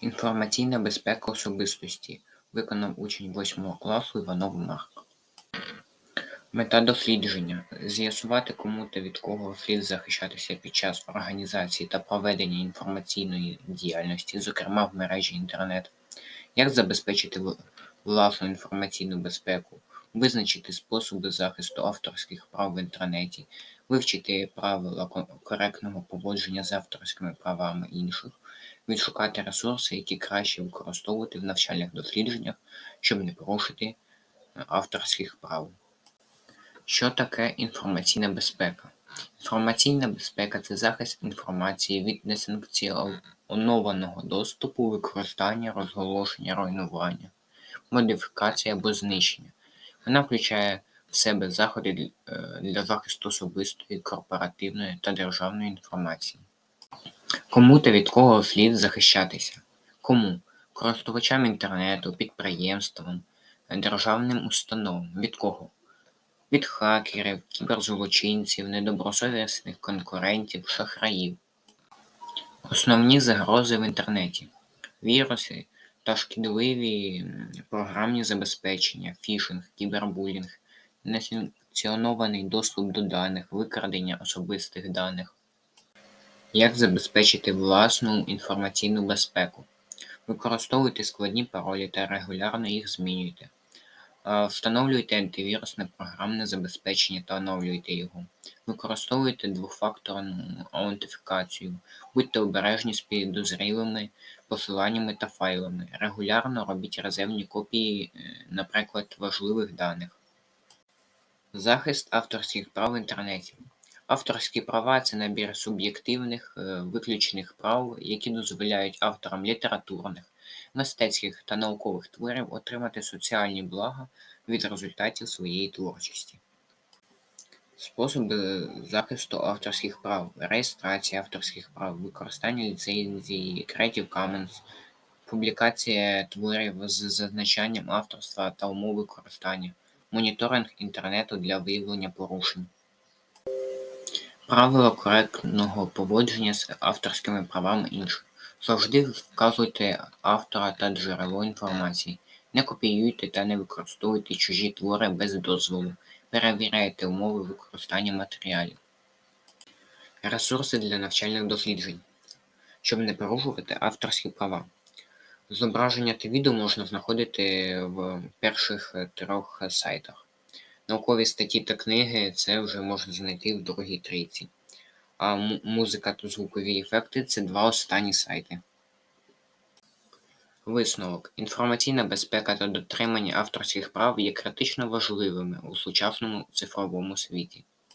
Інформаційна безпека особистості виконав учень 8 класу Іванов Марк. Мета дослідження з'ясувати, кому та від кого слід захищатися під час організації та проведення інформаційної діяльності, зокрема в мережі інтернет, як забезпечити власну інформаційну безпеку, визначити способи захисту авторських прав в інтернеті, вивчити правила коректного поводження з авторськими правами інших, відшукати ресурси, які краще використовувати в навчальних дослідженнях, щоб не порушити е, авторських прав. Що таке інформаційна безпека? Інформаційна безпека це захист інформації від несанкціонованого доступу, використання, розголошення, руйнування, модифікації або знищення. Вона включає в себе заходи е, для захисту особистої, корпоративної та державної інформації. Кому та від кого слід захищатися? Кому? Користувачам інтернету, підприємствам, державним установам. Від кого? Від хакерів, кіберзлочинців, недобросовісних конкурентів, шахраїв. Основні загрози в інтернеті: віруси та шкідливі програмні забезпечення, фішинг, кібербулінг, несанкціонований доступ до даних, викрадення особистих даних. Як забезпечити власну інформаційну безпеку? Використовуйте складні паролі та регулярно їх змінюйте. Е, Встановлюйте антивірусне програмне забезпечення та оновлюйте його. Використовуйте двофакторну аутентифікацію. Будьте обережні з підозрілими посиланнями та файлами. Регулярно робіть резервні копії, е, наприклад, важливих даних. Захист авторських прав в інтернеті. Авторські права це набір суб'єктивних е, виключених прав, які дозволяють авторам літературних, мистецьких та наукових творів отримати соціальні блага від результатів своєї творчості. Способи захисту авторських прав, реєстрація авторських прав, використання ліцензії Creative Commons, публікація творів з зазначанням авторства та умов використання, моніторинг інтернету для виявлення порушень. Правила коректного поводження з авторськими правами інших. Завжди вказуйте автора та джерело інформації. Не копіюйте та не використовуйте чужі твори без дозволу. Перевіряйте умови використання матеріалів. Ресурси для навчальних досліджень. Щоб не порушувати авторські права. Зображення та відео можна знаходити в перших трьох сайтах. Наукові статті та книги це вже можна знайти в другій трійці. А музика та звукові ефекти це два останні сайти. Висновок. Інформаційна безпека та дотримання авторських прав є критично важливими у сучасному цифровому світі.